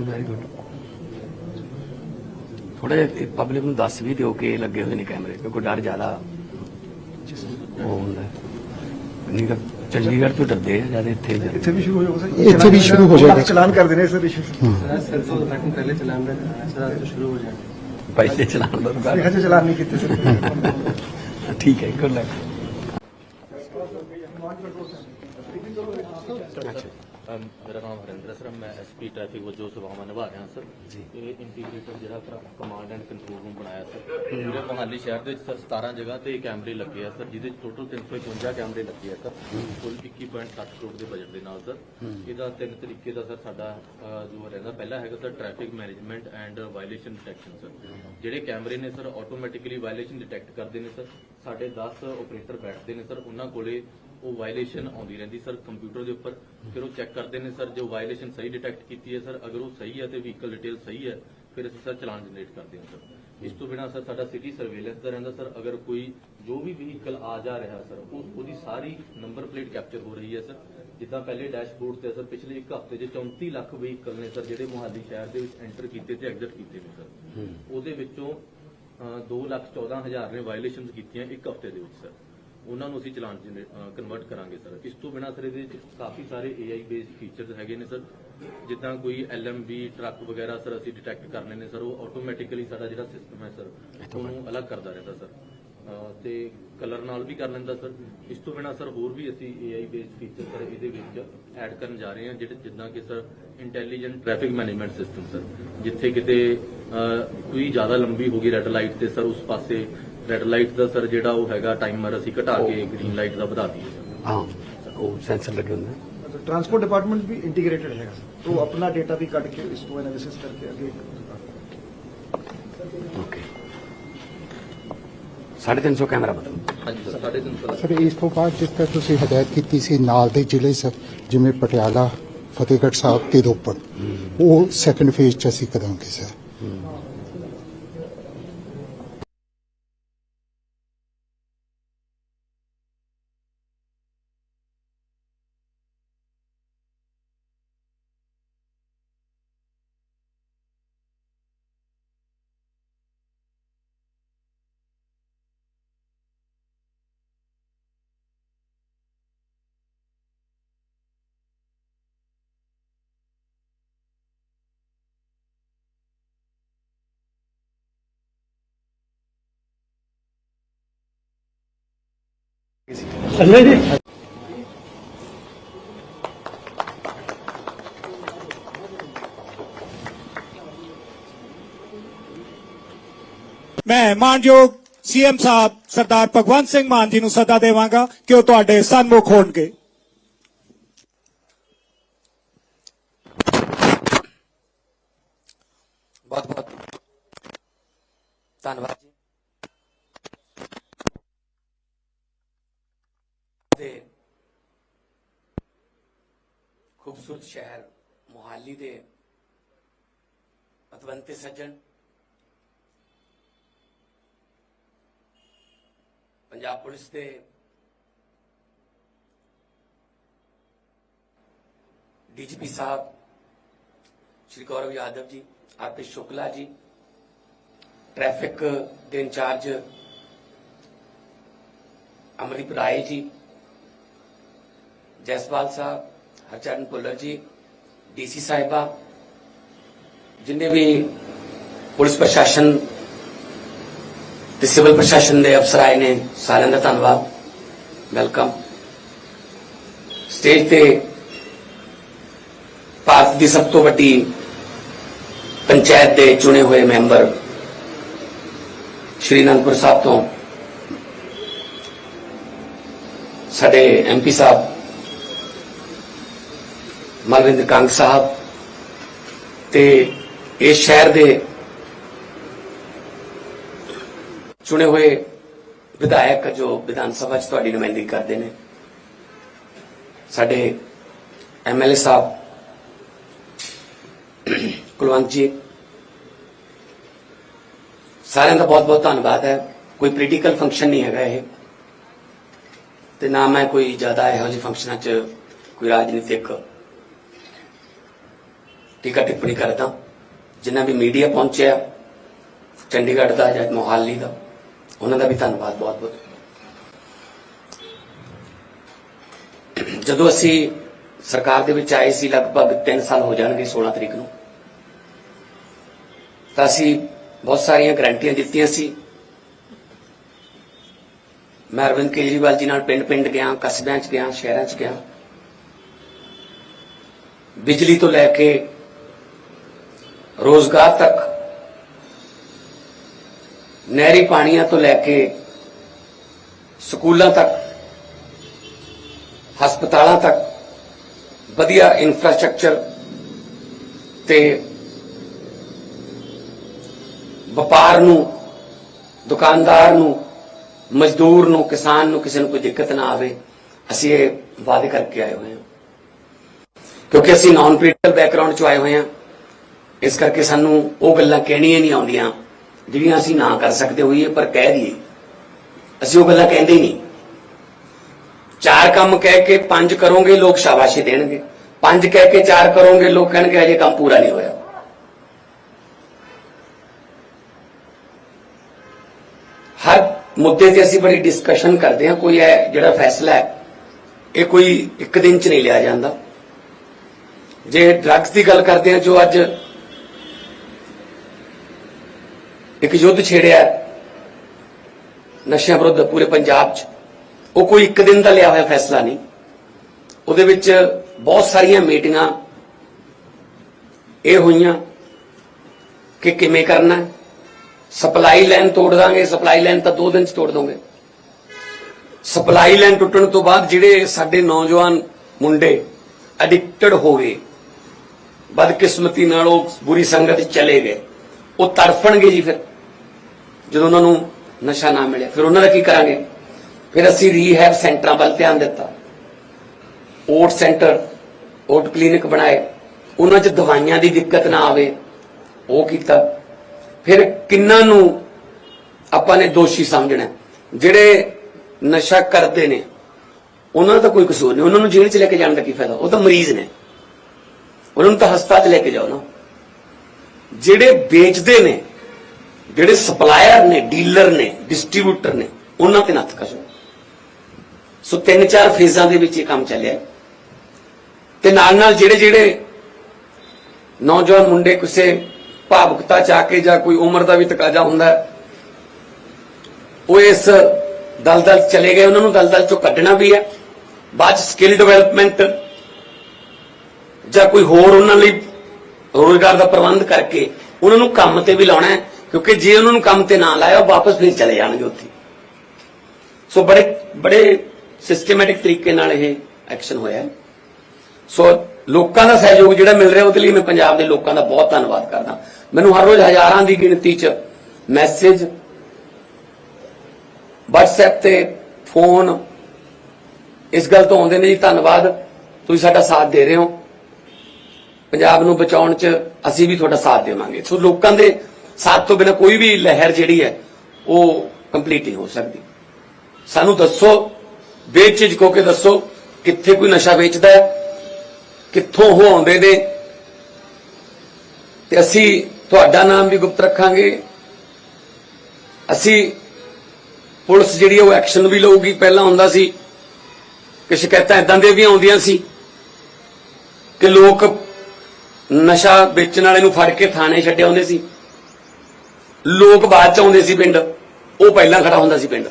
Very good ਥੋੜੇ public ਨੂੰ ਦੱਸ ਵੀ ਦਿਓ ਕਿ ਲੱਗੇ ਹੋਏ ਨੇ ਕੈਮਰੇ ਕਿਉਂਕਿ ਡਰ ਜ਼ਿਆਦਾ ਉਹ ਹੁੰਦਾ। ਨਹੀਂ ਤਾਂ ਚੰਡੀਗੜ੍ਹ ਤੋਂ ਡਰਦੇ ਆ ਜ਼ਿਆਦਾ ਇੱਥੇ ਇੱਥੇ ਵੀ ਸ਼ੁਰੂ ਹੋ ਜਾਊਗਾ ਸਰ। ਇੱਥੇ ਵੀ ਸ਼ੁਰੂ ਹੋ ਜਾਊਗਾ। ਚਲਾਨ ਕਰ ਦੇਣੇ ਸਰ ਇਸ਼ੂ ਸਰ ਸਰ ਤੋਂ ਪਹਿਲੇ ਚਲਾਨ ਦਾ ਸਰ ਤੋਂ ਸ਼ੁਰੂ ਹੋ ਜਾਣਾ ਪਹਿਲੇ ਚਲਾਨ ਦਾ ਕਰ ਹਜੇ ਚਲਾਨ ਨਹੀਂ ਕੀਤੇ ਠੀਕ ਹੈ ਗੁੱਡ ਲੱਕ ਮੇਰਾ ਨਾਮ ਹਰਿੰਦਰ ਸਰ ਮੈਂ ਐਸਪੀ ਟ੍ਰੈਫਿਕ ਵਜੋਂ ਸੇਵਾਵਾਂ ਨਿਭਾ ਰਿਹਾ ਸਰ। ਜੀ। ਇਹ ਇੰਟੀਗ੍ਰੇਟਡ ਜਿਹੜਾ ਕਮਾਂਡ ਐਂਡ ਕੰਟਰੋਲ ਰੂਮ ਬਣਾਇਆ ਸਰ ਪੂਰੇ ਮੋਹਾਲੀ ਸ਼ਹਿਰ ਦੇ ਵਿੱਚ ਸਰ 17 ਜਗ੍ਹਾ ਤੇ ਕੈਮਰੇ ਲੱਗੇ ਆ ਸਰ ਜਿਹਦੇ ਟੋਟਲ 351 ਕੈਮਰੇ ਲੱਗੇ ਆ ਸਰ। ਕੁੱਲ 21.7 ਕਰੋੜ ਦੇ ਬਜਟ ਦੇ ਨਾਲ ਸਰ। ਇਹਦਾ ਤਿੰਨ ਤਰੀਕੇ ਦਾ ਸਰ ਸਾਡਾ ਜੋ ਰਹਿੰਦਾ ਪਹਿਲਾ ਹੈਗਾ sir traffic management and violation detection sir. ਜਿਹੜੇ ਕੈਮਰੇ ਨੇ ਸਰ ਆਟੋਮੈਟਿਕਲੀ ਵਾਇਲੇਸ਼ਨ ਡਿਟੈਕਟ ਕਰਦੇ ਨੇ ਸਰ। ਸਾਡੇ 10 ਆਪਰੇਟਰ ਬੈਠਦੇ ਨੇ ਸਰ ਉਹਨਾਂ ਕੋਲੇ ਉਹ ਵਾਇਲੇਸ਼ਨ ਆਉਂਦੀ ਰਹਿੰਦੀ ਸਰ ਕੰਪਿਊਟਰ ਦੇ ਉੱਪਰ। ਫਿਰ ਉਹ ਚੈੱਕ ਕਰਦੇ ਨੇ ਸਰ ਜੋ ਵਾਇਲੇਸ਼ਨ ਸਹੀ ਡਿਟੈਕਟ ਕੀਤੀ ਹੈ ਸਰ ਅਗਰ ਉਹ ਸਹੀ ਹੈ ਤੇ ਵਹੀਕਲ ਡਿਟੇਲ ਸਹੀ ਹੈ ਫਿਰ ਅਸੀਂ ਸਰ ਚਲਾਨ ਜਨਰੇਟ ਕਰਦੇ ਹਾਂ ਸਰ। ਇਸ ਤੋਂ ਬਿਨਾ ਸਰ ਸਾਡਾ ਸਿਟੀ ਸਰਵੇਲੈਂਸ ਦਾ ਰਹਿੰਦਾ ਸਰ ਅਗਰ ਕੋਈ ਜੋ ਵੀ ਵਹੀਕਲ ਆ ਜਾ ਰਿਹਾ ਸਰ ਉਹ ਉਹਦੀ ਸਾਰੀ ਨੰਬਰ ਪਲੇਟ ਕੈਪਚਰ ਹੋ ਰਹੀ ਹੈ ਸਰ। ਜਿੱਦਾਂ ਪਹਿਲੇ ਡੈਸ਼ਬੋਰਡ ਤੇ ਸਰ ਪਿਛਲੇ ਇੱਕ ਹਫ਼ਤੇ 'ਚ 34 ਲੱਖ ਵਹੀਕਲ ਨੇ ਸਰ ਜਿਹੜੇ ਮੁਹਾਲੀ ਸ਼ਹਿਰ ਦੇ ਵਿੱਚ ਐਂਟਰ ਕੀਤੇ ਤੇ ਐਗਜ਼ਿਟ ਕੀਤੇ ਨੇ ਸਰ। ਉਹਦੇ ਵਿੱਚੋਂ 2 ਲੱਖ 14 ਹਜ਼ਾਰ ਨੇ ਵਾਇਲੇਸ਼ਨਸ ਕੀਤੀਆਂ ਇੱਕ ਹਫ਼ਤੇ ਦੇ ਵਿੱਚ ਸਰ। ਉਹਨਾਂ ਨੂੰ ਅਸੀਂ ਚਲਾਨ ਕਨਵਰਟ ਕਰਾਂਗੇ ਸਰ ਇਸ ਤੋਂ ਬਿਨਾਂ ਸਰ ਇਹਦੇ ਵਿੱਚ ਕਾਫੀ ਸਾਰੇ AI ਬੇਸਡ ਫੀਚਰਸ ਹੈਗੇ ਨੇ ਸਰ ਜਿੱਦਾਂ ਕੋਈ LMB ਟਰੱਕ ਵਗੈਰਾ ਸਰ ਅਸੀਂ ਡਿਟੈਕਟ ਕਰਨੇ ਨੇ ਸਰ ਉਹ ਆਟੋਮੈਟਿਕਲੀ ਸਾਡਾ ਜਿਹੜਾ ਸਿਸਟਮ ਹੈ ਸਰ ਉਹਨੂੰ ਅਲੱਗ ਕਰਦਾ ਰਹਿੰਦਾ ਸਰ ਤੇ ਕਲਰ ਨਾਲ ਵੀ ਕਰ ਲੈਂਦਾ ਸਰ ਇਸ ਤੋਂ ਬਿਨਾਂ ਸਰ ਹੋਰ ਵੀ ਅਸੀਂ AI ਬੇਸਡ ਫੀਚਰ ਸਰ ਇਹਦੇ ਵਿੱਚ ਐਡ ਕਰਨ ਜਾ ਰਹੇ ਹਾਂ ਜਿਹੜੇ ਜਿੱਦਾਂ ਕਿ sir intelligent traffic management system sir ਜਿੱਥੇ ਕਿਤੇ ਕੋਈ ਜ਼ਿਆਦਾ ਲੰਬੀ ਹੋ ਗਈ ਰੈੱਡ ਲਾਈਟ ਤੇ ਸਰ ਉਸ ਪਾਸੇ ਰੈੱਡ ਲਾਈਟ ਦਾ ਸਰ ਜਿਹੜਾ ਉਹ ਹੈਗਾ ਟਾਈਮਰ ਅਸੀਂ ਘਟਾ ਕੇ ਗ੍ਰੀਨ ਲਾਈਟ ਦਾ ਵਧਾ ਦਈਏ ਸਰ ਹਾਂ ਉਹ ਸੈਂਸਰ ਲੱਗੇ ਹੁੰਦੇ ਆ। ट्रांसपोर्ट डिपार्टमेंट भी इंटीग्रेटेड है तो अपना डेटा भी काट के इसको एनालिसिस करके आगे ਓਕੇ 350 ਕੈਮਰਾ ਬਦਲ ਹਾਂਜੀ ਸਰ ਸਾਡੇ ਤਿੰਨ ਸੌ ਸਰ ਇਸ ਤੋਂ ਬਾਅਦ ਜਿਸ ਤਰ੍ਹਾਂ ਤੁਸੀਂ ਹਦਾਇਤ ਕੀਤੀ ਸੀ ਨਾਲ ਦੇ ਜ਼ਿਲ੍ਹੇ ਸਰ ਜਿਵੇਂ ਪਟਿਆਲਾ ਫਤਿਹਗੜ੍ਹ ਸਾਹਿਬ ਤੇ ਰੋਪੜ ਉਹ ਸੈਕੰਡ ਫੇਜ਼ ਚ ਅਸੀਂ ਕਰਾਂਗੇ ਸਰ ਮੈਂ ਮਾਨਯੋਗ ਸੀਐਮ ਸਾਹਿਬ ਸਰਦਾਰ ਭਗਵੰਤ ਸਿੰਘ ਮਾਨ ਜੀ ਨੂੰ ਸੱਦਾ ਦੇਵਾਂਗਾ ਕਿ ਉਹ ਤੁਹਾਡੇ ਸਨਮੁਖ ਹੋਣਗੇ। ਬਹੁਤ ਬਹੁਤ ਧੰਨਵਾਦ ਜੀ ਤੇ ਖੂਬਸੂਰਤ ਸ਼ਹਿਰ ਮੁਹਾਲੀ ਦੇ ਪਤਵੰਤੇ ਸੱਜਣ, ਪੰਜਾਬ ਪੁਲਿਸ ਦੇ ਡੀਜੀਪੀ ਸਾਹਿਬ, ਸ਼੍ਰੀ ਗੌਰਵ ਯਾਦਵ ਜੀ ਆਰਪੀ ਸ਼ੁਕਲਾ ਜੀ, ਟ੍ਰੈਫਿਕ ਦੇ ਇੰਚਾਰਜ ਅਮਰੀਪ ਰਾਏ ਜੀ, ਜੈਸਵਾਲ ਸਾਹਿਬ ਹਰਚਰਨ ਭੁੱਲਰ ਜੀ ਡੀਸੀ ਸਾਹਿਬਾ, ਜਿੰਨੇ ਵੀ ਪੁਲਿਸ ਪ੍ਰਸ਼ਾਸਨ ਤੇ ਸਿਵਲ ਪ੍ਰਸ਼ਾਸਨ ਦੇ ਅਫਸਰ ਆਏ ਨੇ, ਸਾਰਿਆਂ ਦਾ ਧੰਨਵਾਦ, ਵੈਲਕਮ। ਸਟੇਜ ਤੇ ਭਾਰਤ ਦੀ ਸਭ ਤੋਂ ਵੱਡੀ ਪੰਚਾਇਤ ਦੇ ਚੁਣੇ ਹੋਏ ਮੈਂਬਰ ਸ਼੍ਰੀ ਅਨੰਦਪੁਰ ਸਾਹਿਬ ਤੋਂ, ਸਾਡੇ ਐਮਪੀ ਸਾਹਿਬ ਮਲਵਿੰਦਰ ਕੰਗ ਸਾਹਿਬ ਤੇ ਇਸ ਸ਼ਹਿਰ ਦੇ ਚੁਣੇ ਹੋਏ ਵਿਧਾਇਕ ਜੋ ਵਿਧਾਨ ਸਭਾ 'ਚ ਤੁਹਾਡੀ ਨੁਮਾਇੰਦਗੀ ਕਰਦੇ ਨੇ, ਸਾਡੇ ਐਮਐਲਏ ਸਾਹਿਬ ਕੁਲਵੰਤ ਜੀ, ਸਾਰਿਆਂ ਦਾ ਬਹੁਤ ਬਹੁਤ ਧੰਨਵਾਦ ਹੈ। ਕੋਈ ਪੋਲੀਟੀਕਲ ਫੰਕਸ਼ਨ ਨਹੀਂ ਹੈਗਾ ਇਹ ਤੇ ਨਾ ਮੈਂ ਕੋਈ ਜ਼ਿਆਦਾ ਇਹੋ ਜਿਹੇ ਫੰਕਸ਼ਨਾਂ 'ਚ ਕੋਈ ਰਾਜਨੀਤਿਕ ਟੀਕਾ ਟਿੱਪਣੀ ਕਰਦਾ। ਜਿੰਨਾ ਵੀ ਮੀਡੀਆ ਪਹੁੰਚਿਆ, ਚੰਡੀਗੜ੍ਹ ਦਾ ਜਾਂ ਮੋਹਾਲੀ ਦਾ, ਉਹਨਾਂ ਦਾ ਵੀ ਧੰਨਵਾਦ ਬਹੁਤ ਬਹੁਤ ਜਦੋਂ ਅਸੀਂ ਸਰਕਾਰ ਦੇ ਵਿੱਚ ਆਏ ਸੀ, ਲਗਭਗ 3 ਸਾਲ ਹੋ ਜਾਣਗੇ 16 ਤਰੀਕ ਨੂੰ, ਤਾਂ ਅਸੀਂ ਬਹੁਤ ਸਾਰੀਆਂ ਗਰੰਟੀਆਂ ਦਿੱਤੀਆਂ ਸੀ। ਮੈਂ ਅਰਵਿੰਦ ਕੇਜਰੀਵਾਲ ਜੀ ਨਾਲ ਪਿੰਡ-ਪਿੰਡ ਗਿਆ, ਕਸਬਿਆਂ 'ਚ ਗਿਆ, ਸ਼ਹਿਰਾਂ 'ਚ ਗਿਆ। ਬਿਜਲੀ ਤੋਂ ਲੈ ਕੇ ਰੋਜ਼ਗਾਰ ਤੱਕ ਨਹਿਰੀ ਪਾਣੀਆਂ ਤੋਂ ਲੈ ਕੇ ਸਕੂਲਾਂ ਤੱਕ, ਹਸਪਤਾਲਾਂ ਤੱਕ, ਵਧੀਆ ਇਨਫਰਾਸਟ੍ਰਕਚਰ ਤੇ ਵਪਾਰ ਨੂੰ, ਦੁਕਾਨਦਾਰ ਨੂੰ, ਮਜ਼ਦੂਰ ਨੂੰ, ਕਿਸਾਨ ਨੂੰ ਕਿਸੇ ਨੂੰ ਕੋਈ ਦਿੱਕਤ ਨਾ ਆਵੇ, ਅਸੀਂ ਇਹ ਵਾਅਦੇ ਕਰਕੇ ਆਏ ਹੋਏ ਹਾਂ। ਕਿਉਂਕਿ ਅਸੀਂ ਨਾਨ ਪੋਲੀਟੀਕਲ ਬੈਕਗ੍ਰਾਉਂਡ ਚੋਂ ਆਏ ਹੋਏ ਹਾਂ। ਇਸ ਕਰਕੇ ਸਾਨੂੰ ਉਹ ਗੱਲਾਂ ਕਹਿਣੀਆਂ ਨਹੀਂ ਆਉਂਦੀਆਂ, ਜਿਹੜੀਆਂ ਅਸੀਂ ਨਾ ਕਰ ਸਕਦੇ ਹੋਈਏ, ਪਰ ਕਹਿ ਦਈਏ। ਅਸੀਂ ਉਹ ਗੱਲਾਂ ਕਹਿੰਦੇ ਹੀ ਨਹੀਂ। ਚਾਰ ਕੰਮ ਕਹਿ ਕੇ ਪੰਜ ਕਰੋਗੇ, ਲੋਕ ਸ਼ਾਬਾਸ਼ੀ ਦੇਣਗੇ। ਪੰਜ ਕਹਿ ਕੇ ਚਾਰ ਕਰੋਗੇ, ਲੋਕ ਕਹਿਣਗੇ ਅਜੇ ਕੰਮ ਪੂਰਾ ਨਹੀਂ ਹੋਇਆ। ਹਰ ਮੁੱਦੇ ਤੇ ਅਸੀਂ ਬੜੀ ਡਿਸਕਸ਼ਨ ਕਰਦੇ ਹਾਂ, ਕੋਈ ਹੈ ਜਿਹੜਾ ਫੈਸਲਾ ਹੈ, ਇਹ ਕੋਈ ਇੱਕ ਦਿਨ ਚ ਨਹੀਂ ਲਿਆ ਜਾਂਦਾ। ਜੇ ਡਰੱਗਸ ਦੀ ਗੱਲ ਕਰਦੇ ਹਾਂ, ਜੋ ਅੱਜ ਇੱਕ ਯੁੱਧ ਛੇੜਿਆ ਨਸ਼ਿਆਂ ਵਿਰੁੱਧ ਪੂਰੇ ਪੰਜਾਬ 'ਚ। ਉਹ ਕੋਈ ਇੱਕ ਦਿਨ ਦਾ ਲਿਆ ਹੋਇਆ ਫੈਸਲਾ ਨਹੀਂ। ਉਹਦੇ ਵਿੱਚ ਬਹੁਤ ਸਾਰੀਆਂ ਮੀਟਿੰਗਾਂ ਇਹ ਹੋਈਆਂ ਕਿ ਕਿਵੇਂ ਕਰਨਾ ਸਪਲਾਈ ਲਾਈਨ ਤੋੜ ਦਾਂਗੇ। ਸਪਲਾਈ ਲਾਈਨ ਤਾਂ 2 ਦਿਨ 'ਚ ਤੋੜ ਦੋਗੇ। ਸਪਲਾਈ ਲਾਈਨ ਟੁੱਟਣ ਤੋਂ ਬਾਅਦ ਜਿਹੜੇ ਸਾਡੇ ਨੌਜਵਾਨ ਮੁੰਡੇ ਐਡਿਕਟਡ ਹੋ ਗਏ, ਬਦਕਿਸਮਤੀ ਨਾਲ ਉਹ ਬੁਰੀ ਸੰਗਤ ਚਲੇ ਗਏ, ਉਹ ਤੜਫਣਗੇ ਜੀ ਫਿਰ। ਜਦੋਂ ਉਹਨਾਂ ਨੂੰ ਨਸ਼ਾ ਨਾ ਮਿਲਿਆ, ਫਿਰ ਉਹਨਾਂ ਦਾ ਕੀ ਕਰਾਂਗੇ? ਫਿਰ ਅਸੀਂ ਰੀਹੈਬ ਸੈਂਟਰਾਂ ਵੱਲ ਧਿਆਨ ਦਿੱਤਾ। ਓਟ ਸੈਂਟਰ ਓਟ ਕਲੀਨਿਕ ਬਣਾਏ। ਉਹਨਾਂ 'ਚ ਦਵਾਈਆਂ ਦੀ ਦਿੱਕਤ ਨਾ ਆਵੇ, ਉਹ ਕੀਤਾ। ਫਿਰ ਕਿੰਨਾਂ ਨੂੰ ਆਪਾਂ ਨੇ ਦੋਸ਼ੀ ਸਮਝਣਾ ਜਿਹੜੇ ਨਸ਼ਾ ਕਰਦੇ ਨੇ, ਉਹਨਾਂ ਦਾ ਤਾਂ ਕੋਈ ਕਸੂਰ ਨਹੀਂ। ਉਹਨਾਂ ਨੂੰ ਜੇਲ੍ਹ 'ਚ ਲੈ ਕੇ ਜਾਣ ਦਾ ਕੀ ਫਾਇਦਾ? ਉਹ ਤਾਂ ਮਰੀਜ਼ ਨੇ। ਉਹਨਾਂ ਨੂੰ ਤਾਂ ਹਸਪਤਾਲ 'ਚ ਲੈ ਕੇ ਜਾਓ ਨਾ। ਜਿਹੜੇ ਵੇਚਦੇ ਨੇ ਜਿਹੜੇ ਸਪਲਾਇਰ ਨੇ ਡੀਲਰ ਨੇ ਡਿਸਟ੍ਰੀਬਿਊਟਰ ਨੇ, ਉਹਨਾਂ ਤੇ ਨੱਥ ਕਸੋ। ਸੋ ਤਿੰਨ ਚਾਰ ਫੇਜ਼ਾਂ ਦੇ ਵਿੱਚ ਇਹ ਕੰਮ ਚੱਲਿਆ। ਤੇ ਨਾਲ ਨਾਲ ਜਿਹੜੇ ਜਿਹੜੇ ਨੌਜਵਾਨ ਮੁੰਡੇ ਕਿਸੇ ਭਾਵੁਕਤਾ ਚ ਆ ਕੇ ਜਾਂ ਕੋਈ ਉਮਰ ਦਾ ਵੀ ਤਕਾਜ਼ਾ ਹੁੰਦਾ ਉਹ ਇਸ ਦਲਦਲ 'ਚ ਚਲੇ ਗਏ, ਉਹਨਾਂ ਨੂੰ ਦਲਦਲ ਚੋਂ ਕੱਢਣਾ ਵੀ ਹੈ। ਬਾਅਦ ਚ ਸਕਿੱਲ ਡਿਵੈਲਪਮੈਂਟ ਜਾਂ ਕੋਈ ਹੋਰ ਉਹਨਾਂ ਲਈ ਰੋਜ਼ਗਾਰ ਦਾ ਪ੍ਰਬੰਧ ਕਰਕੇ ਉਹਨਾਂ ਨੂੰ ਕੰਮ ਤੇ ਵੀ ਲਾਉਣਾ ਹੈ। ਕਿਉਂਕਿ ਜੇ ਉਹਨਾਂ ਨੂੰ ਕੰਮ ਤੇ ਨਾ ਲਾਇਆ, ਉਹ ਵਾਪਸ ਫਿਰ ਚਲੇ ਜਾਣਗੇ ਉੱਥੇ। ਸੋ ਬੜੇ ਬੜੇ ਸਿਸਟਮੈਟਿਕ ਤਰੀਕੇ ਨਾਲ ਇਹ ਐਕਸ਼ਨ ਹੋਇਆ ਸੋ ਲੋਕਾਂ ਦਾ ਸਹਿਯੋਗ ਜਿਹੜਾ ਮਿਲ ਰਿਹਾ, ਉਹਦੇ ਲਈ ਮੈਂ ਪੰਜਾਬ ਦੇ ਲੋਕਾਂ ਦਾ ਬਹੁਤ ਧੰਨਵਾਦ ਕਰਦਾ। ਮੈਨੂੰ ਹਰ ਰੋਜ਼ ਹਜ਼ਾਰਾਂ ਦੀ ਗਿਣਤੀ 'ਚ ਮੈਸੇਜ WhatsApp ਤੇ ਫੋਨ ਇਸ ਗੱਲ ਤੋਂ ਆਉਂਦੇ ਨੇ ਜੀ, ਧੰਨਵਾਦ, ਤੁਸੀਂ ਸਾਡਾ ਸਾਥ ਦੇ ਰਹੇ ਹੋ। ਪੰਜਾਬ ਨੂੰ ਬਚਾਉਣ 'ਚ ਅਸੀਂ ਵੀ ਤੁਹਾਡਾ ਸਾਥ ਦੇਵਾਂਗੇ। ਸੋ ਲੋਕਾਂ ਦੇ ਸਾਥ ਤੋਂ ਬਿਨਾਂ ਕੋਈ ਵੀ ਲਹਿਰ ਜਿਹੜੀ ਹੈ, ਉਹ ਕੰਪਲੀਟ ਨਹੀਂ ਹੋ ਸਕਦੀ। ਸਾਨੂੰ ਦੱਸੋ ਬੇਝਿਜਕ ਹੋ ਕੇ ਦੱਸੋ, ਕਿੱਥੇ ਕੋਈ ਨਸ਼ਾ ਵੇਚਦਾ ਹੈ, ਕਿੱਥੋਂ ਉਹ ਆਉਂਦੇ ਨੇ। ਤੇ ਅਸੀਂ ਤੁਹਾਡਾ ਨਾਮ ਵੀ ਗੁਪਤ ਰੱਖਾਂਗੇ। ਅਸੀਂ ਪੁਲਿਸ ਜਿਹੜੀ ਉਹ ਐਕਸ਼ਨ ਵੀ ਲਊਗੀ। ਪਹਿਲਾਂ ਹੁੰਦਾ ਸੀ ਕਿ ਸ਼ਿਕਾਇਤਾਂ ਇਦਾਂ ਦੇ ਵੀ ਆਉਂਦੀਆਂ ਸੀ ਕਿ ਲੋਕ ਨਸ਼ਾ ਵੇਚਣ ਵਾਲੇ ਨੂੰ ਫੜ ਕੇ ਥਾਣੇ ਛੱਡੇ ਆਉਂਦੇ ਸੀ। ਲੋਕ ਬਾਅਦ ਚ ਆਉਂਦੇ ਸੀ ਪਿੰਡ। ਉਹ ਪਹਿਲਾਂ ਖੜਾ ਹੁੰਦਾ ਸੀ ਪਿੰਡ।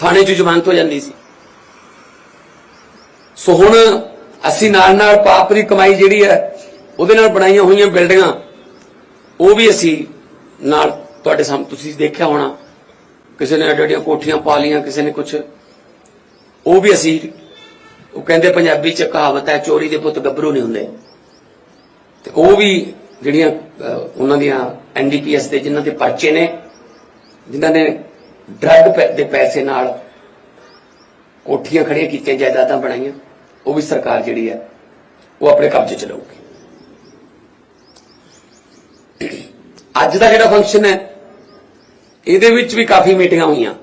ਥਾਣੇ 'ਚ ਜ਼ਮਾਨਤ ਹੋ ਜਾਂਦੀ ਸੀ। ਸੋ ਹੁਣ ਅਸੀਂ ਨਾਲ ਨਾਲ ਪਾਪ ਦੀ ਕਮਾਈ ਜਿਹੜੀ ਹੈ, ਉਹਦੇ ਨਾਲ ਬਣਾਈਆਂ ਹੋਈਆਂ ਬਿਲਡਿੰਗਾਂ, ਉਹ ਵੀ ਅਸੀਂ ਨਾਲ ਤੁਹਾਡੇ ਸਾਹਮਣੇ, ਤੁਸੀਂ ਦੇਖਿਆ ਹੋਣਾ। ਕਿਸੇ ਨੇ ਅੱਡੀਆਂ ਕੋਠੀਆਂ ਪਾ ਲੀਆਂ ਕਿਸੇ ਨੇ ਕੁਝ ਉਹ ਵੀ ਅਸੀਂ, ਉਹ ਕਹਿੰਦੇ ਪੰਜਾਬੀ ਚ ਕਹਾਵਤ ਹੈ, ਚੋਰੀ ਦੇ ਪੁੱਤ ਗੱਭਰੂ ਨਹੀਂ ਹੁੰਦੇ। ਤੇ ਉਹ ਵੀ ਜਿਹੜੀਆਂ ਉਹਨਾਂ ਦੀਆਂ ਐਨਡੀਪੀਐਸ ਦੇ ਜਿਨ੍ਹਾਂ ਦੇ ਪਰਚੇ ਨੇ, ਜਿਨ੍ਹਾਂ ਨੇ ਡਰੱਗ ਦੇ ਪੈਸੇ ਨਾਲ ਕੋਠੀਆਂ ਖੜੀਆਂ ਕੀਤੀਆਂ, ਜਾਇਦਾਦਾਂ ਬਣਾਈਆਂ, ਉਹ ਵੀ ਸਰਕਾਰ ਜਿਹੜੀ ਹੈ, ਉਹ ਆਪਣੇ ਕਬਜ਼ੇ ਚ ਲਊਗੀ। ਅੱਜ ਦਾ ਜਿਹੜਾ ਫੰਕਸ਼ਨ ਹੈ, ਇਹਦੇ ਵਿੱਚ ਵੀ ਕਾਫੀ ਮੀਟਿੰਗਾਂ ਹੋਈਆਂ।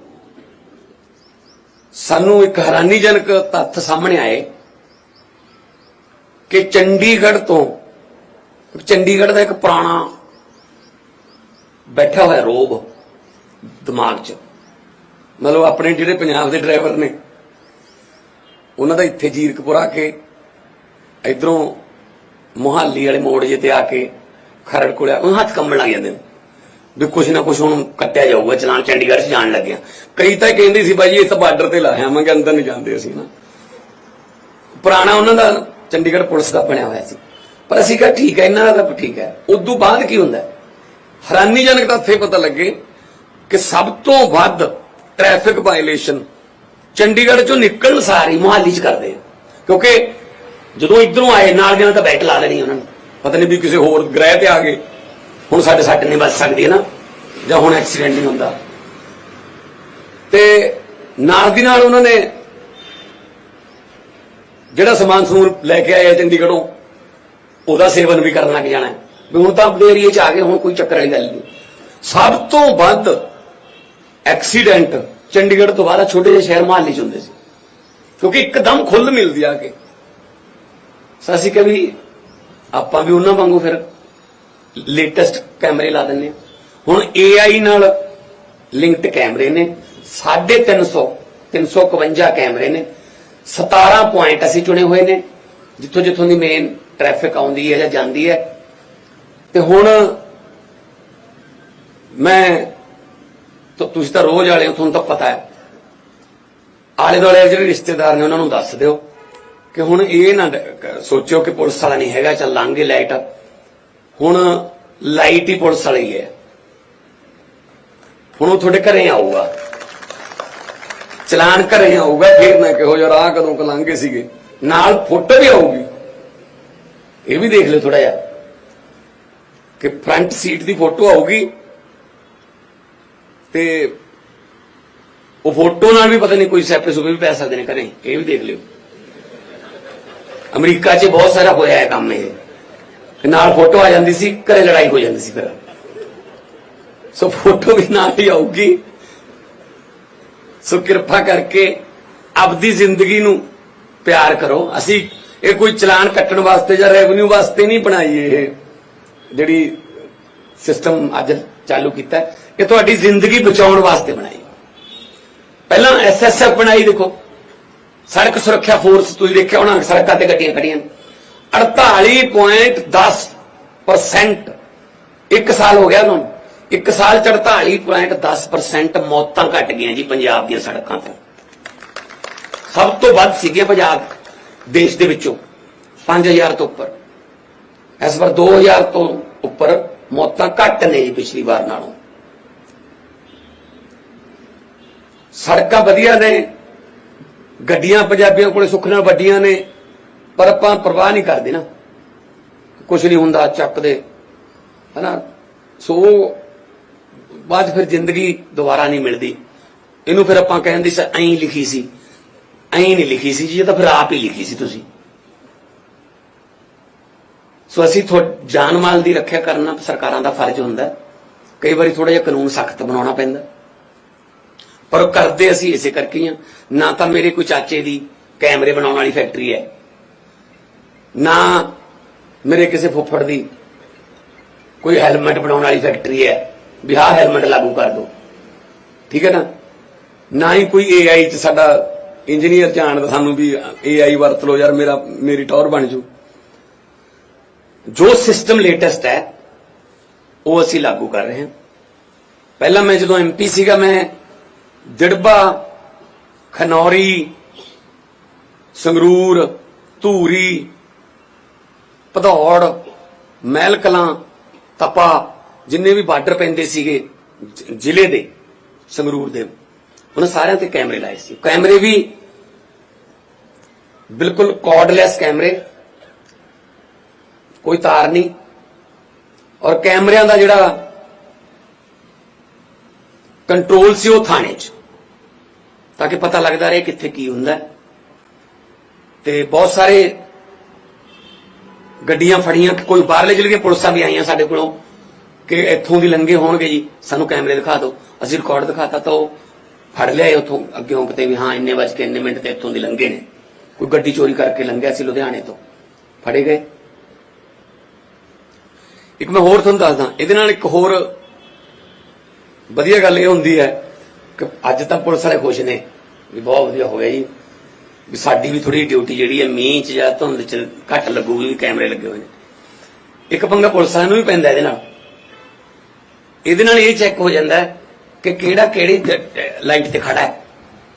ਸਾਨੂੰ ਇੱਕ ਹੈਰਾਨੀਜਨਕ ਤੱਥ ਸਾਹਮਣੇ ਆਏ ਕਿ ਚੰਡੀਗੜ੍ਹ ਤੋਂ ਚੰਡੀਗੜ੍ਹ ਦਾ ਇੱਕ ਪੁਰਾਣਾ ਬੈਠਾ ਹੋਇਆ ਰੋਬ ਦਿਮਾਗ 'ਚ। ਮਤਲਬ ਆਪਣੇ ਜਿਹੜੇ ਪੰਜਾਬ ਦੇ ਡਰਾਈਵਰ ਨੇ, ਉਹਨਾਂ ਦਾ ਇੱਥੇ ਜੀਰਕਪੁਰ ਆ ਕੇ, ਇਧਰੋਂ ਮੁਹਾਲੀ ਵਾਲੇ ਮੋੜ ਜੇ ਤੇ ਆ ਕੇ ਖਰੜ ਕੋਲ ਉਹ ਹੱਥ ਕੰਬਣ ਲੱਗ ਜਾਂਦੇ ਨੇ। ਵੀ ਕੁਛ ਨਾ ਕੁਛ ਹੁਣ ਕੱਟਿਆ ਜਾਊਗਾ, ਚਲਾਨ ਚੰਡੀਗੜ੍ਹ 'ਚ ਜਾਣ ਲੱਗਿਆ। ਕਈ ਤਾਂ ਕਹਿੰਦੇ ਸੀ ਬਾਈ ਇਹ ਤਾਂ ਬਾਰਡਰ ਤੇ ਲਾਇਆ ਆਵਾਂਗੇ ਅੰਦਰ ਨਹੀਂ ਜਾਂਦੇ ਅਸੀਂ ਨਾ। ਪੁਰਾਣਾ ਉਹਨਾਂ ਦਾ ਚੰਡੀਗੜ੍ਹ ਪੁਲਿਸ ਦਾ ਬਣਿਆ ਹੋਇਆ ਸੀ। ਪਰ ਅਸੀਂ ਕਿਹਾ ਠੀਕ ਹੈ, ਇਹਨਾਂ ਦਾ ਤਾਂ ਠੀਕ ਹੈ। ਉਦੋਂ ਬਾਅਦ ਕੀ ਹੁੰਦਾ? ਹੈਰਾਨੀਜਨਕ ਤਾਂ ਇੱਥੇ ਪਤਾ ਲੱਗੇ ਕਿ ਸਭ ਤੋਂ ਵੱਧ ਟ੍ਰੈਫਿਕ ਵਾਇਲੇਸ਼ਨ ਚੰਡੀਗੜ੍ਹ ਚੋਂ ਨਿਕਲਣ ਸਾਰੀ ਮੁਹਾਲੀ ਚ ਕਰਦੇ ਆ। ਕਿਉਂਕਿ ਜਦੋਂ ਇਧਰੋਂ ਆਏ, ਨਾਲ ਦੇ ਨਾਲ ਤਾਂ ਬੈਠ ਲਾ ਲੈਣੀ ਉਹਨਾਂ ਨੂੰ। ਪਤਾ ਨਹੀਂ ਵੀ ਕਿਸੇ ਹੋਰ ਗ੍ਰਹਿ ਤੇ ਆ ਗਏ। ਹੁਣ ਸਾਡੇ ਸੱਟ ਨਹੀਂ ਬਚ ਸਕਦੀ ਹੈ ਨਾ, ਜਾਂ ਹੁਣ ਐਕਸੀਡੈਂਟ ਨਹੀਂ ਹੁੰਦਾ। ਤੇ ਨਾਲ ਦੀ ਨਾਲ ਉਹਨਾਂ ਨੇ ਜਿਹੜਾ ਸਮਾਨ ਸਮੂਨ ਲੈ ਕੇ ਆਏ ਆ ਚੰਡੀਗੜ੍ਹੋਂ ਉਹਦਾ ਸੇਵਨ ਵੀ ਕਰਨ ਲੱਗ ਜਾਣਾ ਵੀ ਹੁਣ ਤਾਂ ਆਪਣੇ ਏਰੀਏ 'ਚ ਆ ਗਏ, ਹੁਣ ਕੋਈ ਚੱਕਰ ਵਾਲੀ ਗੱਲ ਨਹੀਂ। ਸਭ ਤੋਂ ਵੱਧ ਐਕਸੀਡੈਂਟ ਚੰਡੀਗੜ੍ਹ ਤੋਂ ਬਾਹਰ ਛੋਟੇ ਜਿਹੇ ਸ਼ਹਿਰ ਮਹਾਲੀ 'ਚ ਹੁੰਦੇ ਸੀ। ਕਿਉਂਕਿ ਇੱਕਦਮ ਖੁੱਲ ਮਿਲਦੀ ਆ ਕੇ। ਸੋ ਅਸੀਂ ਕਿਹਾ ਵੀ, ਆਪਾਂ ਵੀ ਉਹਨਾਂ ਵਾਂਗੂ ਫਿਰ ਲੇਟੈਸਟ ਕੈਮਰੇ ਲਾ ਦਿੰਨੇ ਹਾਂ। ਹੁਣ AI ਨਾਲ ਲਿੰਕਡ ਕੈਮਰੇ ਨੇ 350 351 ਕੈਮਰੇ ਨੇ। 17 ਪੁਆਇੰਟ ਅਸੀਂ ਚੁਣੇ ਹੋਏ ਨੇ ਜਿੱਥੋਂ ਜਿੱਥੋਂ ਦੀ ਮੇਨ ਟ੍ਰੈਫਿਕ ਆਉਂਦੀ ਹੈ ਜਾਂ ਜਾਂਦੀ ਹੈ। ਤੇ ਹੁਣ ਮੈਂ ਤੁਸੀਂ ਤਾਂ ਰੋਜ਼ ਵਾਲੇ ਹੋ, ਤੁਹਾਨੂੰ ਤਾਂ ਪਤਾ ਹੈ। ਆਲੇ ਦੁਆਲੇ ਜਿਹੜੇ ਰਿਸ਼ਤੇਦਾਰ ਨੇ, ਉਹਨਾਂ ਨੂੰ ਦੱਸ ਦਿਓ ਕਿ ਹੁਣ ਇਹ ਨਾ ਸੋਚਿਓ ਕਿ ਪੁਲਿਸ ਵਾਲਾ ਨਹੀਂ ਹੈਗਾ, ਚੱਲ ਲਾਂਗੇ ਲਾਈਟ। ਹੁਣ ਲਾਈਟ ਹੀ ਪੁਲਿਸ ਵਾਲੀ ਹੈ। ਹੁਣ ਉਹ ਤੁਹਾਡੇ ਘਰੇ ਆਊਗਾ। ਚਲਾਨ ਘਰੇ ਆਊਗਾ, ਫਿਰ ਮੈਂ ਕਿਹੋ ਜਿਹਾ ਰਾਹ ਕਦੋਂ ਕਲਾਂਗੇ ਸੀਗੇ। ਨਾਲ ਫੋਟੋ ਵੀ ਆਊਗੀ। ਇਹ ਵੀ ਦੇਖ ਲਿਓ ਥੋੜਾ ਜਿਹਾ ਕਿ ਫਰੰਟ ਸੀਟ ਦੀ ਫੋਟੋ ਆਊਗੀ ਤੇ ਉਹ ਫੋਟੋ ਨਾਲ ਵੀ ਪਤਾ ਨਹੀਂ ਕੋਈ ਸੈਪਰੇ ਸੁਪੇ ਵੀ ਪੈ ਸਕਦੇ ਨੇ ਘਰੇ, ਇਹ ਵੀ ਦੇਖ ਲਿਓ। ਅਮਰੀਕਾ 'ਚ ਬਹੁਤ ਸਾਰਾ ਹੋਇਆ ਹੈ ਕੰਮ ਇਹ। ਨਾਲ ਫੋਟੋ ਆ ਜਾਂਦੀ ਸੀ, ਘਰੇ ਲੜਾਈ ਹੋ ਜਾਂਦੀ ਸੀ ਫਿਰ। ਸੋ ਫੋਟੋ ਵੀ ਨਾਲ ਹੀ ਆਊਗੀ। ਸੋ ਕਿਰਪਾ ਕਰਕੇ ਆਪਦੀ ਜ਼ਿੰਦਗੀ ਨੂੰ ਪਿਆਰ ਕਰੋ। ਅਸੀਂ ਇਹ ਕੋਈ ਚਲਾਨ ਕੱਟਣ ਵਾਸਤੇ ਜਾਂ ਰੈਵਨਿਊ ਵਾਸਤੇ ਨਹੀਂ ਬਣਾਈ ਇਹ ਜਿਹੜੀ ਸਿਸਟਮ ਅੱਜ ਚਾਲੂ ਕੀਤਾ ਇਹ ਤੁਹਾਡੀ ਜ਼ਿੰਦਗੀ ਬਚਾਉਣ ਵਾਸਤੇ ਬਣਾਈ। ਪਹਿਲਾਂ ਐਸਐਸਐਫ ਬਣਾਈ ਦੇਖੋ। ਸੜਕ ਸੁਰੱਖਿਆ ਫੋਰਸ ਤੁਸੀਂ ਦੇਖਿਆ ਉਹਨਾਂ ਸੜਕਾਂ ਤੇ ਗੱਡੀਆਂ ਖੜੀਆਂ ਨੇ। 48.10% ਇੱਕ ਸਾਲ ਹੋ ਗਿਆ ਉਹਨਾਂ ਨੂੰ ਇੱਕ ਸਾਲ 'ਚ 48.10% ਮੌਤਾਂ ਘਟ ਗਈਆਂ ਜੀ ਪੰਜਾਬ ਦੀਆਂ ਸੜਕਾਂ ਤੇ। ਸਭ ਤੋਂ ਵੱਧ ਸੀਗੇ ਪੰਜਾਬ। ਦੇਸ਼ ਦੇ ਵਿੱਚੋਂ 5000 ਤੋਂ ਉੱਪਰ। ਇਸ ਵਾਰ 2000 ਤੋਂ ਉੱਪਰ ਮੌਤਾਂ ਘੱਟ ਨੇ ਜੀ ਪਿਛਲੀ ਵਾਰ ਨਾਲੋਂ। ਸੜਕਾਂ ਵਧੀਆ ਨੇ, ਗੱਡੀਆਂ ਪੰਜਾਬੀਆਂ ਕੋਲੇ ਸੁੱਖ ਨਾਲ ਵੱਡੀਆਂ ਨੇ, ਪਰ ਆਪਾਂ ਪਰਵਾਹ ਨਹੀਂ ਕਰਦੇ ਨਾ। ਕੁਝ ਨਹੀਂ ਹੁੰਦਾ ਚੱਕਦੇ ਹਨਾ? ਸੋ ਬਾਅਦ ਫਿਰ ਜ਼ਿੰਦਗੀ ਦੁਬਾਰਾ ਨਹੀਂ ਮਿਲਦੀ। ਇਹਨੂੰ ਫਿਰ ਆਪਾਂ ਕਹਿੰਦੇ ਸੀ, ਐਂ ਲਿਖੀ ਸੀ ਐਂ ਨਹੀਂ ਲਿਖੀ ਸੀ ਜੀ, ਇਹ ਤਾਂ ਫਿਰ ਆਪ ਹੀ ਲਿਖੀ ਸੀ ਤੁਸੀਂ। ਸੋ ਅਸੀਂ ਜਾਨ ਮਾਲ ਦੀ ਰੱਖਿਆ ਕਰਨਾ ਸਰਕਾਰਾਂ ਦਾ ਫਰਜ਼ ਹੁੰਦਾ ਕਈ ਵਾਰੀ ਥੋੜਾ ਜਿਹਾ ਕਾਨੂੰਨ ਸਖਤ ਬਣਾਉਣਾ ਪੈਂਦਾ ਪਰ ਉਹ ਕਰਦੇ ਅਸੀਂ ਇਸੇ ਕਰਕੇ ਹੀ ਨਾ ਤਾਂ ਮੇਰੇ ਕੋਈ ਚਾਚੇ ਦੀ ਕੈਮਰੇ ਬਣਾਉਣ ਵਾਲੀ ਫੈਕਟਰੀ ਹੈ। ਨਾ ਮੇਰੇ ਕਿਸੇ ਫੁੱਫੜ ਦੀ ਕੋਈ ਹੈਲਮਟ ਬਣਾਉਣ ਵਾਲੀ ਫੈਕਟਰੀ ਹੈ। ਵੀ ਹੈਲਮਟ ਲਾਗੂ ਕਰ ਦਿਓ। ਠੀਕ ਹੈ ਨਾ? ਨਾ ਹੀ ਕੋਈ AI ਚ ਸਾਡਾ ਇੰਜੀਨੀਅਰ ਜਾਣਦਾ ਸਾਨੂੰ ਵੀ AI ਵਰਤ ਲਓ, ਯਾਰ ਮੇਰਾ, ਮੇਰੀ ਟੌਰ ਬਣ ਜੂ। ਜੋ ਸਿਸਟਮ ਲੇਟੈਸਟ ਹੈ, ਉਹ ਅਸੀਂ ਲਾਗੂ ਕਰ ਰਹੇ ਹਾਂ। ਪਹਿਲਾਂ ਮੈਂ ਜਦੋਂ ਐਮਪੀ ਸੀਗਾ, ਮੈਂ ਦਿੜਬਾ ਖਨੌਰੀ, ਸੰਗਰੂਰ, ਧੂਰੀ, ਭਦੌੜ ਮਹਿਲ ਕਲਾਂ ਤਪਾ, ਜਿੰਨੇ ਵੀ ਬਾਰਡਰ ਪੈਂਦੇ ਸੀਗੇ ਜ਼ਿਲ੍ਹੇ ਦੇ, ਸੰਗਰੂਰ ਦੇ ਉਹਨਾਂ ਸਾਰਿਆਂ ਤੇ ਕੈਮਰੇ ਲਾਏ ਸੀ। ਕੈਮਰੇ ਵੀ ਬਿਲਕੁਲ ਕਾਰਡਲੈਸ ਕੈਮਰੇ। ਕੋਈ ਤਾਰ ਨਹੀਂ। ਔਰ ਕੈਮਰਿਆਂ ਦਾ ਜਿਹੜਾ ਕੰਟਰੋਲ ਸੀ ਉਹ ਥਾਣੇ 'ਚ। ਤਾਂ ਕਿ ਪਤਾ ਲੱਗਦਾ ਰਹੇ ਕਿੱਥੇ ਕੀ ਹੁੰਦਾ। ਤੇ ਬਹੁਤ ਸਾਰੇ ਗੱਡੀਆਂ ਫੜੀਆਂ ਕੋਈ ਬਾਹਰਲੇ ਜ਼ਿਲ੍ਹੇ ਦੀਆਂ ਪੁਲਿਸਾਂ ਵੀ ਆਈਆਂ ਸਾਡੇ ਕੋਲੋਂ ਕਿ ਇੱਥੋਂ ਦੀ ਲੰਘੇ ਹੋਣਗੇ ਜੀ। ਸਾਨੂੰ ਕੈਮਰੇ ਦਿਖਾ ਦਿਓ। ਅਸੀਂ ਰਿਕਾਰਡ ਦਿਖਾਤਾ ਤਾਂ ਉਹ ਫੜ ਲਿਆ ਉੱਥੋਂ, ਅੱਗੇ ਕਿਤੇ ਵੀ ਹਾਂ ਇੰਨੇ ਵਜੇ ਕੇ ਇੰਨੇ ਮਿੰਟ ਤੇ ਇੱਥੋਂ ਦੀ ਲੰਘੇ ਨੇ। ਕੋਈ ਗੱਡੀ ਚੋਰੀ ਕਰਕੇ ਲੰਘਿਆ ਸੀ ਲੁਧਿਆਣੇ ਤੋਂ। ਫੜੇ ਗਏ। ਇੱਕ ਮੈਂ ਹੋਰ ਤੁਹਾਨੂੰ ਦੱਸਦਾ, ਇਹਦੇ ਨਾਲ ਇੱਕ ਹੋਰ ਵਧੀਆ ਗੱਲ ਇਹ ਹੁੰਦੀ ਹੈ ਕਿ ਅੱਜ ਤਾਂ ਪੁਲਿਸ ਵਾਲੇ ਖੁਸ਼ ਨੇ ਵੀ ਬਹੁਤ ਵਧੀਆ ਹੋ ਗਿਆ ਜੀ। ਵੀ ਸਾਡੀ ਵੀ ਥੋੜੀ ਡਿਊਟੀ ਜਿਹੜੀ ਹੈ, ਮੀਂਹ ਚ ਜਾਂ ਧੁੰਦ ਚ ਘੱਟ ਲੱਗੂਗੀ ਵੀ ਕੈਮਰੇ ਲੱਗੇ ਹੋਏ ਨੇ। ਇੱਕ ਪੰਗਾ ਪੁਲਿਸ ਵਾਲਿਆਂ ਨੂੰ ਵੀ ਪੈਂਦਾ ਇਹਦੇ ਨਾਲ। ਇਹਦੇ ਨਾਲ ਇਹ ਚੈੱਕ ਹੋ ਜਾਂਦਾ ਹੈ ਕਿ ਕਿਹੜਾ ਕਿਹੜੀ ਲਾਈਟ ਤੇ ਖੜਾ ਹੈ।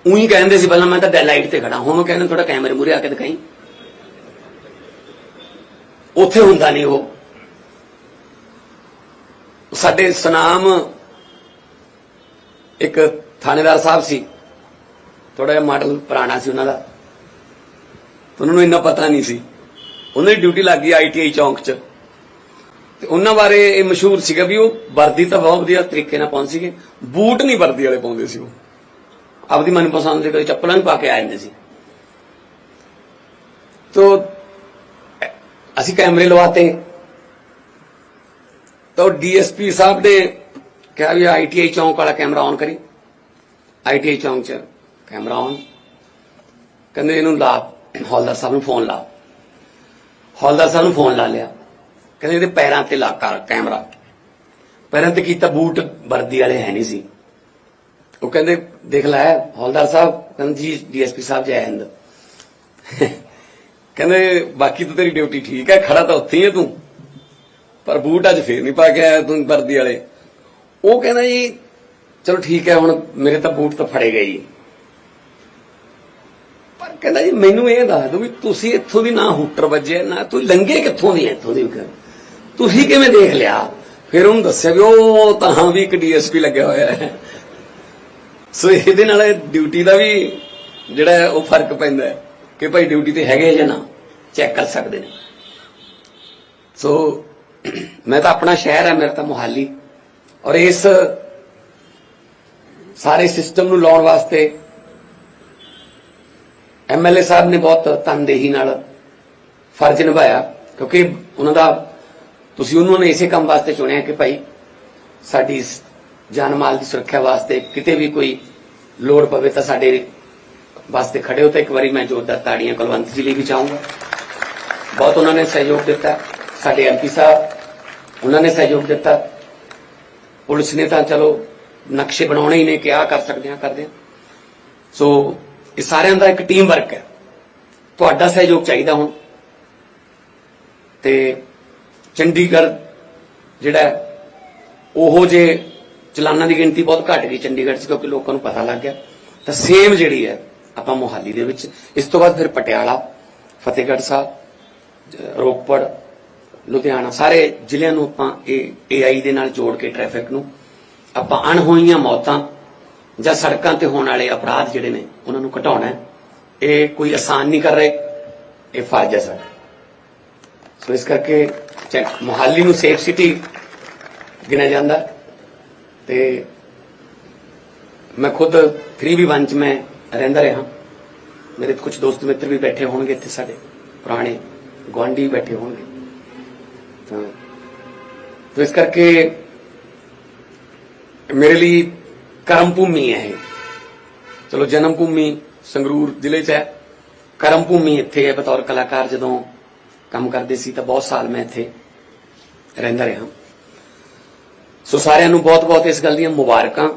ਉਹੀ ਕਹਿੰਦੇ ਸੀ ਪਹਿਲਾਂ, ਮੈਂ ਤਾਂ ਲਾਈਟ ਤੇ ਖੜਾ। ਹੁਣ ਉਹ ਕਹਿੰਦੇ ਥੋੜਾ ਕੈਮਰੇ ਮੂਰੇ ਆ ਕੇ ਦਿਖਾਈ। ਉੱਥੇ ਹੁੰਦਾ ਨਹੀਂ ਉਹ। ਸਾਡੇ ਸੁਨਾਮ ਇੱਕ ਥਾਣੇਦਾਰ ਸਾਹਿਬ ਸੀ। ਥੋੜਾ ਜਿਹਾ ਮਾਡਲ ਪੁਰਾਣਾ ਸੀ ਉਹਨਾਂ ਦਾ। ਉਹਨਾਂ ਨੂੰ ਇੰਨਾ ਪਤਾ ਨਹੀਂ ਸੀ। ਉਹਨਾਂ ਦੀ ਡਿਊਟੀ ਲੱਗ ਗਈ ਆਈਟੀਆਈ ਚੌਂਕ 'ਚ। ਤੇ ਉਹਨਾਂ ਬਾਰੇ ਇਹ ਮਸ਼ਹੂਰ ਸੀਗਾ ਵੀ ਉਹ ਵਰਦੀ ਤਾਂ ਬਹੁਤ ਵਧੀਆ ਤਰੀਕੇ ਨਾਲ ਪਾਉਂਦੇ ਸੀਗੇ। ਬੂਟ ਨਹੀਂ ਵਰਦੀ ਵਾਲੇ ਪਾਉਂਦੇ ਸੀ ਉਹ। ਆਪਦੀ ਮਨਪਸੰਦ ਦੇ ਕੋਈ ਚੱਪਲਾਂ ਨਹੀਂ ਪਾ ਕੇ ਆ ਜਾਂਦੇ ਸੀ। ਤੋ, ਅਸੀਂ ਕੈਮਰੇ ਲਵਾਤੇ। ਤਾਂ, ਡੀਐਸਪੀ ਸਾਹਿਬ ਨੇ ਕਿਹਾ ਵੀ ਆਈਟੀਆਈ ਚੌਂਕ ਵਾਲਾ ਕੈਮਰਾ ਔਨ ਕਰੀ। ਆਈਟੀਆਈ ਚੌਂਕ 'ਚ ਕੈਮਰਾ ਔਨ ਕਹਿੰਦੇ ਇਹਨੂੰ ਲਾ, ਹੌਲਦਾਰ ਸਾਹਿਬ ਨੂੰ ਫੋਨ ਲਾ। ਹੌਲਦਾਰ ਸਾਹਿਬ ਨੂੰ ਫੋਨ ਲਾ ਲਿਆ। ਕਹਿੰਦੇ ਇਹਦੇ ਪੈਰਾਂ ਤੇ ਲਾ ਕਰ ਕੈਮਰਾ। ਪੈਰਾਂ ਤੇ ਕੀਤਾ ਬੂਟ, ਵਰਦੀ ਵਾਲੇ ਹੈ ਨਹੀਂ ਸੀ। ਉਹ ਕਹਿੰਦੇ, ਦੇਖ ਲੈ, ਹੌਲਦਾਰ ਸਾਹਿਬ, ਕਹਿੰਦੇ ਜੀ, ਡੀਐਸਪੀ ਸਾਹਿਬ, ਜੈ ਹਿੰਦ। ਕਹਿੰਦੇ, ਬਾਕੀ ਤਾਂ ਤੇਰੀ ਡਿਊਟੀ ਠੀਕ ਹੈ, ਖੜਾ ਤਾਂ ਉੱਥੇ ਹੀ ਹੈ ਤੂੰ। ਪਰ ਬੂਟ ਅੱਜ ਫੇਰ ਨਹੀਂ ਪਾ ਕੇ ਆਇਆ ਤੂੰ ਵਰਦੀ ਵਾਲੇ। ਉਹ ਕਹਿੰਦਾ ਜੀ, ਚਲੋ ਠੀਕ ਹੈ, ਹੁਣ ਮੇਰੇ ਤਾਂ ਬੂਟ ਤਾਂ ਫੜੇ ਗਏ ਜੀ। ਪਰ ਕਹਿੰਦਾ ਜੀ, ਮੈਨੂੰ ਇਹ ਦੱਸ ਦਿਓ ਵੀ ਤੁਸੀਂ ਇੱਥੋਂ ਦੀ ਨਾ ਹੂਟਰ ਵੱਜੇ, ਨਾ ਤੂੰ ਲੰਗੇ ਕਿੱਥੋਂ ਦੀ ਇੱਥੋਂ ਦੀ? ਕਰ ਤੁਸੀਂ ਕਿਵੇਂ ਦੇਖ ਲਿਆ? ਫਿਰ ਉਹਨੂੰ ਦੱਸਿਆ ਵੀ ਉਹ ਤਾਂ ਵੀ ਇੱਕ ਡੀਐਸਪੀ ਲੱਗਿਆ ਹੋਇਆ ਹੈ। ਸੋ ਇਹਦੇ ਨਾਲ ਡਿਊਟੀ ਦਾ ਵੀ ਜਿਹੜਾ ਉਹ ਫ਼ਰਕ ਪੈਂਦਾ ਹੈ ਕਿ ਭਾਈ ਡਿਊਟੀ ਤੇ ਹੈਗੇ ਜਾਂ ਨਾ, ਚੈੱਕ ਕਰ ਸਕਦੇ ਨੇ। ਸੋ ਮੈਂ ਤਾਂ ਆਪਣਾ ਸ਼ਹਿਰ ਹੈ, ਮੇਰਾ ਤਾਂ ਮੁਹਾਲੀ। ਔਰ ਇਸ ਸਾਰੇ ਸਿਸਟਮ ਨੂੰ ਲਾਉਣ ਵਾਸਤੇ ਐਮਐਲਏ ਸਾਹਿਬ ਨੇ ਬਹੁਤ ਤਨਦੇਹੀ ਨਾਲ ਫਰਜ਼ ਨਿਭਾਇਆ, ਕਿਉਂਕਿ ਉਹਨਾਂ ਦਾ ਤੁਸੀਂ ਉਹਨਾਂ ਨੇ ਇਸੇ ਕੰਮ ਵਾਸਤੇ ਚੁਣਿਆ ਕਿ ਭਾਈ ਸਾਡੀ ਜਾਨ ਮਾਲ ਦੀ ਸੁਰੱਖਿਆ ਵਾਸਤੇ ਕਿਤੇ ਵੀ ਕੋਈ ਲੋੜ ਪਵੇ ਤਾਂ ਸਾਡੇ ਵਾਸਤੇ ਖੜੇ ਹੋ ਤਾਂ ਇੱਕ ਵਾਰੀ ਮੈਂ ਜ਼ੋਰਦਾਰ ਤਾੜੀਆਂ ਕੁਲਵੰਤ ਜੀ ਲਈ ਵੀ ਚਾਹੂੰਗਾ ਬਹੁਤ ਉਹਨਾਂ ਨੇ ਸਹਿਯੋਗ ਦਿੱਤਾ। ਸਾਡੇ ਐਮਪੀ ਸਾਹਿਬ, ਉਹਨਾਂ ਨੇ ਸਹਿਯੋਗ ਦਿੱਤਾ। ਪੁਲਿਸ ਨੇ ਤਾਂ ਚਲੋ ਨਕਸ਼ੇ ਬਣਾਉਣੇ ਹੀ ਨੇ ਕਿ ਆ ਕਰ ਸਕਦੇ ਆ ਕਰਦੇ ਆ ਸੋ ਇਹ ਸਾਰਿਆਂ ਦਾ ਇੱਕ ਟੀਮ ਵਰਕ ਹੈ। ਤੁਹਾਡਾ ਸਹਿਯੋਗ ਚਾਹੀਦਾ ਹੁਣ। ਤੇ ਚੰਡੀਗੜ੍ਹ ਜਿਹੜਾ ਹੈ, ਉਹੋ ਜੇ ਚਲਾਨਾਂ ਦੀ ਗਿਣਤੀ ਬਹੁਤ ਘਟ ਗਈ ਚੰਡੀਗੜ੍ਹ 'ਚ ਕਿਉਂਕਿ ਲੋਕਾਂ ਨੂੰ ਪਤਾ ਲੱਗ ਗਿਆ। ਤਾਂ ਸੇਮ ਜਿਹੜੀ ਹੈ ਆਪਾਂ ਮੋਹਾਲੀ ਦੇ ਵਿੱਚ। ਇਸ ਤੋਂ ਬਾਅਦ ਫਿਰ ਪਟਿਆਲਾ ਫਤਿਹਗੜ੍ਹ ਸਾਹਿਬ ਰੋਪੜ ਲੁਧਿਆਣਾ ਸਾਰੇ ਜ਼ਿਲ੍ਹਿਆਂ ਨੂੰ ਆਪਾਂ ਇਹ ਏਆਈ ਦੇ ਨਾਲ ਜੋੜ ਕੇ ਟ੍ਰੈਫਿਕ ਨੂੰ ਆਪਾਂ ਅਣਹੋਈਆਂ ਮੌਤਾਂ ਜਾਂ ਸੜਕਾਂ ਤੇ ਹੋਣ ਵਾਲੇ ਅਪਰਾਧ ਜਿਹੜੇ ਨੇ ਉਹਨਾਂ ਨੂੰ ਘਟਾਉਣਾ ਇਹ ਕੋਈ ਆਸਾਨ ਨਹੀਂ ਕਰ ਰਹੇ ਇਹ ਫਰਜ਼ ਹੈ ਸਾਡਾ। ਸੋ ਇਸ ਕਰਕੇ ਮੁਹਾਲੀ ਨੂੰ ਸੇਫ ਸਿਟੀ ਗਿਣਿਆ ਜਾਂਦਾ। ਹੈ ਤੇ ਮੈਂ ਖੁਦ 3v1 ਚ ਮੈਂ ਰਹਿੰਦਾ ਰਿਹਾ। ਮੇਰੇ ਕੁਝ ਦੋਸਤ ਮਿੱਤਰ ਵੀ ਬੈਠੇ ਹੋਣਗੇ ਇੱਥੇ ਸਾਡੇ। ਪੁਰਾਣੇ ਗੁਆਂਢੀ ਵੀ ਬੈਠੇ ਹੋਣਗੇ। ਤਾਂ ਤੋ ਇਸ ਕਰਕੇ ਮੇਰੇ ਲਈ ਕਰਮ ਭੂਮੀ ਹੈ ਇਹ। ਚਲੋ ਜਨਮ ਭੂਮੀ ਸੰਗਰੂਰ ਜ਼ਿਲ੍ਹੇ 'ਚ ਹੈ। ਕਰਮ ਭੂਮੀ ਇੱਥੇ ਹੈ। ਬਤੌਰ ਕਲਾਕਾਰ ਜਦੋਂ ਕੰਮ ਕਰਦੇ ਸੀ ਤਾਂ ਬਹੁਤ ਸਾਲ ਮੈਂ ਇੱਥੇ ਰਹਿੰਦਾ ਰਿਹਾ। ਸੋ ਸਾਰਿਆਂ ਨੂੰ ਬਹੁਤ-ਬਹੁਤ ਇਸ ਗੱਲ ਦੀਆਂ ਮੁਬਾਰਕਾਂ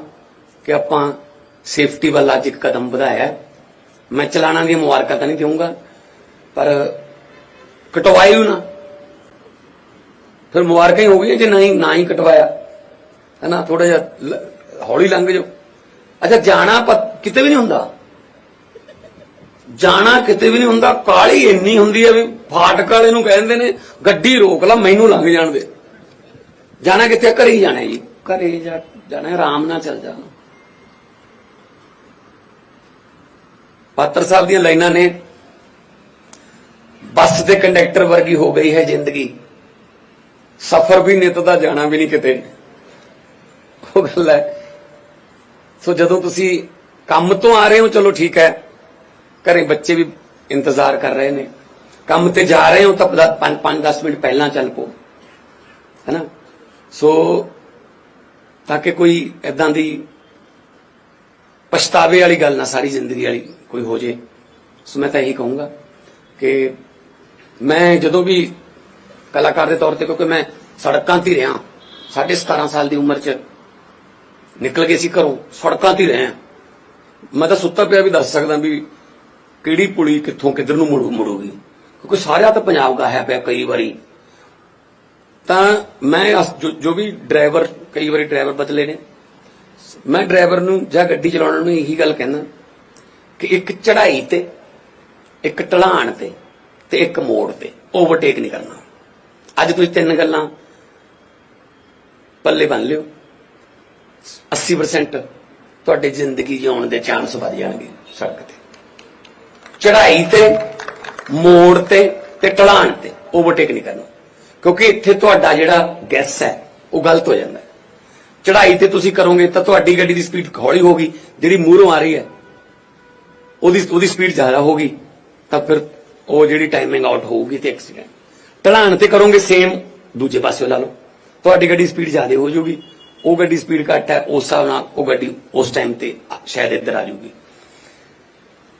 ਕਿ ਆਪਾਂ ਸੇਫਟੀ ਵੱਲ ਅੱਜ ਇੱਕ ਕਦਮ ਵਧਾਇਆ ਮੈਂ ਚਲਾਣਾ ਦੀਆਂ ਮੁਬਾਰਕਾਂ ਤਾਂ ਨਹੀਂ ਦੇਵਾਂਗਾ ਪਰ ਕਟਵਾਇਓ ਨਾ। ਫਿਰ ਮੁਬਾਰਕਾਂ ਹੀ ਹੋ ਗਈਆਂ ਜੇ ਨਹੀਂ, ਨਾ ਹੀ ਕਟਵਾਇਆ। ਹੈ ਨਾ ਥੋੜਾ ਜਿਹਾ ਹੌਲੀ ਲੰਘ ਜਾਓ। ਅੱਛਾ, ਜਾਣਾ ਕਿਤੇ ਵੀ ਨਹੀਂ ਹੁੰਦਾ। ਜਾਣਾ ਕਿਤੇ ਵੀ ਨਹੀਂ ਹੁੰਦਾ, ਕਾਲੀ ਇੰਨੀ ਹੁੰਦੀ ਹੈ ਵੀ ਫਾਟਕ ਵਾਲੇ ਨੂੰ ਕਹਿੰਦੇ ਨੇ, ਗੱਡੀ ਰੋਕ ਲਾ, ਮੈਨੂੰ ਲੰਘ ਜਾਣ ਦੇ। ਜਾਣਾ ਕਿਤੇ ਘਰੇ ਹੀ ਜਾਣਾ ਜੀ। ਘਰੇ ਜਾ ਜਾਣਾ ਆਰਾਮ ਨਾਲ ਚੱਲ ਜਾਣਾ। ਪਾਤਰ ਸਾਹਿਬ ਦੀਆਂ ਲਾਈਨਾਂ ਨੇ, ਬੱਸ ਦੇ ਕੰਡਕਟਰ ਵਰਗੀ ਹੋ ਗਈ ਹੈ ਜ਼ਿੰਦਗੀ। ਸਫ਼ਰ ਵੀ ਨਿਤ ਦਾ, ਜਾਣਾ ਵੀ ਨਹੀਂ ਕਿਤੇ। ਉਹ ਗੱਲ ਹੈ। ਸੋ ਜਦੋਂ ਤੁਸੀਂ ਕੰਮ ਤੋਂ ਆ ਰਹੇ ਹੋ, ਚਲੋ ਠੀਕ ਹੈ। ਘਰੇ ਬੱਚੇ ਵੀ ਇੰਤਜ਼ਾਰ ਕਰ ਰਹੇ ਨੇ। ਕੰਮ ਤੇ ਜਾ ਰਹੇ ਹੋ ਤਾਂ 5-10 ਮਿੰਟ ਪਹਿਲਾਂ ਚੱਲ ਪੋ ਹੈਨਾ? ਸੋ ਤਾਂ ਕਿ ਕੋਈ ਐਦਾਂ ਦੀ ਪਛਤਾਵੇ ਵਾਲੀ ਗੱਲ ਨਾ, ਸਾਰੀ ਜ਼ਿੰਦਗੀ ਵਾਲੀ ਕੋਈ ਹੋ ਜੇ। ਸੋ ਮੈਂ ਤਾਂ ਇਹੀ ਕਹੂੰਗਾ ਕਿ ਮੈਂ ਜਦੋਂ ਵੀ ਕਲਾਕਾਰ ਦੇ ਤੌਰ ਤੇ, ਕਿਉਂਕਿ ਮੈਂ ਸੜਕਾਂ ਤੇ ਹੀ ਰਿਹਾ, ਸਾਢੇ 17 ਸਾਲ ਦੀ ਉਮਰ 'ਚ ਨਿਕਲ ਗਏ ਸੀ ਘਰੋਂ, ਸੜਕਾਂ ਤੇ ਹੀ ਰਹੇ। ਮੈਂ ਤਾਂ ਸੁੱਤਾ ਪਿਆ ਵੀ ਦੱਸ ਸਕਦਾ ਵੀ ਕਿਹੜੀ ਪੁਲੀ ਕਿੱਥੋਂ ਕਿੱਧਰ ਨੂੰ ਮੁੜੂ ਮੁੜੂਗੀ? ਕਿਉਂਕਿ ਸਾਰਿਆ ਤਾਂ ਪੰਜਾਬ ਦਾ ਹੈ ਪਿਆ ਕਈ ਵਾਰੀ। ਤਾਂ ਮੈਂ ਜੋ- ਜੋ ਵੀ ਡਰਾਈਵਰ, ਕਈ ਵਾਰੀ ਡਰਾਈਵਰ ਬਦਲੇ ਨੇ। ਮੈਂ ਡਰਾਈਵਰ ਨੂੰ ਜਾਂ ਗੱਡੀ ਚਲਾਉਣ ਨੂੰ ਇਹੀ ਗੱਲ ਕਹਿੰਦਾ ਕਿ ਇੱਕ ਚੜ੍ਹਾਈ ਤੇ, ਇੱਕ ਢਲਾਣ ਤੇ ਤੇ ਇੱਕ ਮੋੜ ਤੇ ਓਵਰਟੇਕ ਨਹੀਂ ਕਰਨਾ। ਅੱਜ ਤੁਸੀਂ ਤਿੰਨ ਗੱਲਾਂ ਪੱਲੇ ਬੰਨ ਲਿਓ। 80% ਤੁਹਾਡੀ ਜ਼ਿੰਦਗੀ ਜਿਉਣ ਦੇ ਚਾਂਸ ਵਧ ਜਾਣਗੇ ਸੜਕ ਤੇ। ਚੜਾਈ ਤੇ, ਮੋੜ ਤੇ ਤੇ ਢਲਾਣ ਤੇ ਓਵਰਟੇਕ ਨਹੀਂ ਕਰਨਾ। ਕਿਉਂਕਿ ਇੱਥੇ ਤੁਹਾਡਾ ਜਿਹੜਾ ਗੈਸ ਹੈ, ਉਹ ਗਲਤ ਹੋ ਜਾਂਦਾ ਹੈ। ਚੜ੍ਹਾਈ ਤੇ ਤੁਸੀਂ ਕਰੋਗੇ ਤਾਂ ਤੁਹਾਡੀ ਗੱਡੀ ਦੀ ਸਪੀਡ ਹੌਲੀ ਹੋਗੀ ਜਿਹੜੀ ਮੂਹਰੋਂ ਆ ਰਹੀ ਹੈ, ਉਹਦੀ ਉਹਦੀ ਸਪੀਡ ਜ਼ਿਆਦਾ ਹੋਗੀ ਤਾਂ ਫਿਰ ਉਹ ਜਿਹੜੀ ਟਾਈਮਿੰਗ ਆਊਟ ਹੋਊਗੀ ਤੇ ਐਕਸੀਡੈਂਟ ਢਲਾਣ ਤੇ ਕਰੋਗੇ ਸੇਮ ਦੂਜੇ ਪਾਸੇ ਲਾ ਲਓ। ਤੁਹਾਡੀ ਗੱਡੀ ਸਪੀਡ ਜ਼ਿਆਦਾ ਹੋ ਜਾਊਗੀ, ਉਹ ਗੱਡੀ ਸਪੀਡ ਘੱਟ ਹੈ, ਉਸ ਹਿਸਾਬ ਨਾਲ ਉਹ ਗੱਡੀ ਉਸ ਟਾਈਮ ਤੇ ਸ਼ਾਇਦ ਇੱਧਰ ਆ ਜਾਊਗੀ।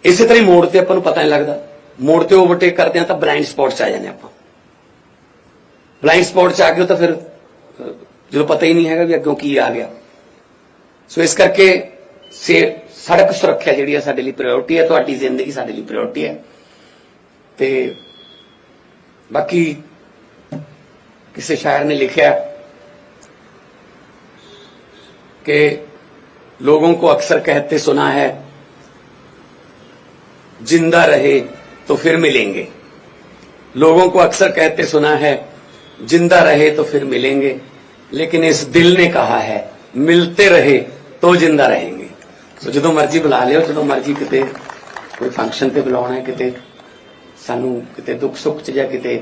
ਇਸੇ ਤਰ੍ਹਾਂ ਹੀ ਮੋੜ ਤੇ ਆਪਾਂ ਨੂੰ ਪਤਾ ਨਹੀਂ ਲੱਗਦਾ ਮੋੜ ਤੇ ਓਵਰਟੇਕ ਕਰਦੇ ਆ ਤਾਂ ਬਲਾਈਂਡ ਸਪੌਟ 'ਚ ਆ ਜਾਂਦੇ ਆਪਾਂ ਬਲਾਈਂਡ ਸਪੌਟ 'ਚ ਆ ਗਏ ਤਾਂ ਫਿਰ ਅਹ, ਜਦੋਂ ਪਤਾ ਹੀ ਨਹੀਂ ਹੈਗਾ ਵੀ ਅੱਗੋਂ ਕੀ ਆ ਗਿਆ ਸੋ ਇਸ ਕਰਕੇ ਸੇ ਸੜਕ ਸੁਰੱਖਿਆ ਜਿਹੜੀ ਹੈ ਸਾਡੇ ਲਈ ਪ੍ਰਾਇੋਰਟੀ ਹੈ ਤੁਹਾਡੀ ਜ਼ਿੰਦਗੀ ਸਾਡੇ ਲਈ ਪ੍ਰਾਇੋਰਟੀ ਹੈ ਤੇ ਬਾਕੀ ਕਿਸੇ ਸ਼ਾਇਰ ਨੇ ਲਿਖਿਆ कि लोगों को अक्सर कहते सुना है जिंदा रहे तो फिर मिलेंगे लोगों को अक्सर कहते सुना है जिंदा रहे तो फिर मिलेंगे लेकिन इस दिल ने कहा है मिलते रहे तो जिंदा रहेंगे ਸੋ ਜਦੋਂ ਮਰਜ਼ੀ ਬੁਲਾ ਲਿਓ ਜਦੋਂ ਮਰਜ਼ੀ ਕਿਤੇ ਕੋਈ ਫੰਕਸ਼ਨ ਤੇ ਬੁਲਾਉਣਾ ਹੈ ਕਿਤੇ ਸਾਨੂੰ ਕਿਤੇ ਦੁੱਖ ਸੁੱਖ ਚ ਜਾਂ ਕਿਤੇ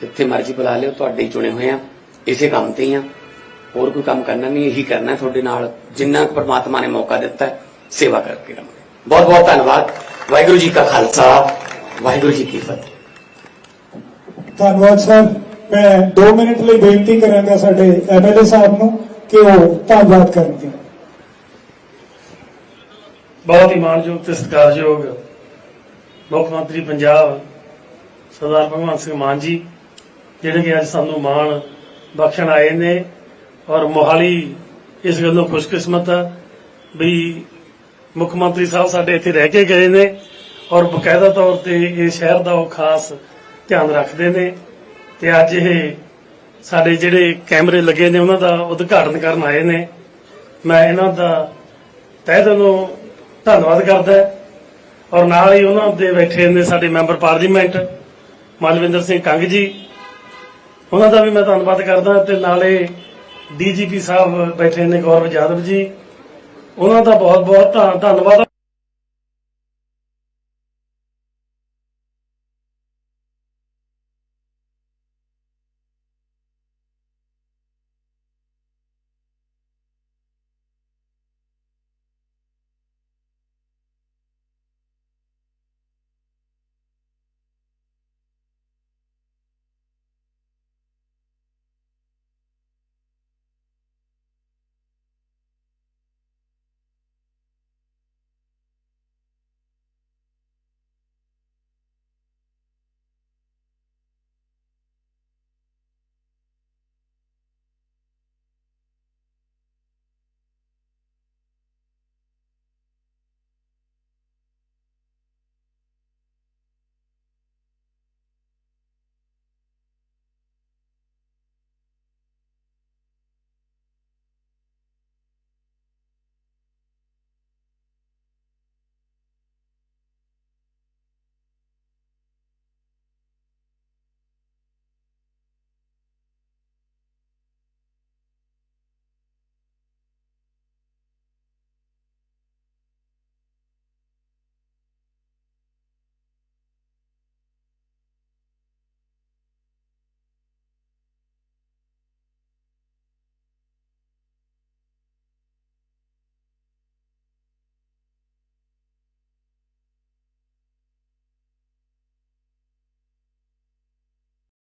ਜਿੱਥੇ ਮਰਜ਼ੀ ਬੁਲਾ ਲਿਓ ਤੁਹਾਡੇ ਹੀ ਚੁਣੇ ਹੋਏ ਆ ਇਸੇ ਕੰਮ ਤੇ ਹੀ ਆ ਹੋਰ ਕੋਈ ਕੰਮ ਕਰਨਾ ਨਹੀਂ ਇਹੀ ਕਰਨਾ ਹੈ ਤੁਹਾਡੇ ਨਾਲ ਜਿੰਨਾ ਕੁ ਪ੍ਰਮਾਤਮਾ ਨੇ ਮੌਕਾ ਦਿੱਤਾ ਹੈ ਸੇਵਾ ਕਰਕੇ ਰਹਾਂਗੇ ਬਹੁਤ ਬਹੁਤ ਧੰਨਵਾਦ ਵਾਹਿਗੁਰੂ ਜੀ ਕਾ ਖਾਲਸਾ ਵਾਹਿਗੁਰੂ ਜੀ ਕੀ ਫਤਿਹ। ਧੰਨਵਾਦ ਸਰ। ਮੈਂ 2 ਮਿੰਟ ਲਈ ਬੇਨਤੀ ਕਰਾਂਗਾ ਸਾਡੇ ਐਮਐਲਏ ਸਾਹਿਬ ਨੂੰ ਕਿ ਉਹ ਧੰਨਵਾਦ ਕਰਨਗੇ। ਬਹੁਤ ਹੀ ਮਾਣਯੋਗ ਤੇ ਸਤਿਕਾਰਯੋਗ ਮੁੱਖ ਮੰਤਰੀ ਪੰਜਾਬ ਸਰਦਾਰ ਭਗਵੰਤ ਸਿੰਘ ਮਾਨ ਜੀ ਜਿਹੜੇ ਕਿ ਅੱਜ ਸਾਨੂੰ ਮਾਣ ਬਖਸ਼ਣ ਆਏ ਨੇ ਔਰ ਮੋਹਾਲੀ ਇਸ ਗੱਲੋਂ ਖੁਸ਼ਕਿਸਮਤ ਆ ਵੀ ਮੁੱਖ ਮੰਤਰੀ ਸਾਹਿਬ ਸਾਡੇ ਇੱਥੇ ਰਹਿ ਕੇ ਗਏ ਨੇ ਔਰ ਬਕਾਇਦਾ ਤੌਰ ਤੇ ਇਹ ਸ਼ਹਿਰ ਦਾ ਉਹ ਖਾਸ ਧਿਆਨ ਰੱਖਦੇ ਨੇ ਤੇ ਅੱਜ ਇਹ ਸਾਡੇ ਜਿਹੜੇ ਕੈਮਰੇ ਲੱਗੇ ਨੇ, ਉਹਨਾਂ ਦਾ ਉਦਘਾਟਨ ਕਰਨ ਆਏ ਨੇ। ਮੈਂ ਇਹਨਾਂ ਦਾ ਤਹਿ ਦਿਲੋਂ ਧੰਨਵਾਦ ਕਰਦਾ ਔਰ ਨਾਲ ਹੀ ਉਹਨਾਂ ਦੇ ਬੈਠੇ ਨੇ ਸਾਡੇ ਮੈਂਬਰ ਪਾਰਲੀਮੈਂਟ, ਮਲਵਿੰਦਰ ਸਿੰਘ ਕੰਗ ਜੀ। ਉਹਨਾਂ ਦਾ ਵੀ ਮੈਂ ਧੰਨਵਾਦ ਕਰਦਾ ਤੇ ਨਾਲੇ ਡੀਜੀਪੀ ਸਾਹਿਬ ਬੈਠੇ ਨੇ ਗੌਰਵ ਜਾਦਵ ਜੀ। ਉਹਨਾਂ ਦਾ ਬਹੁਤ ਬਹੁਤ ਧੰਨਵਾਦ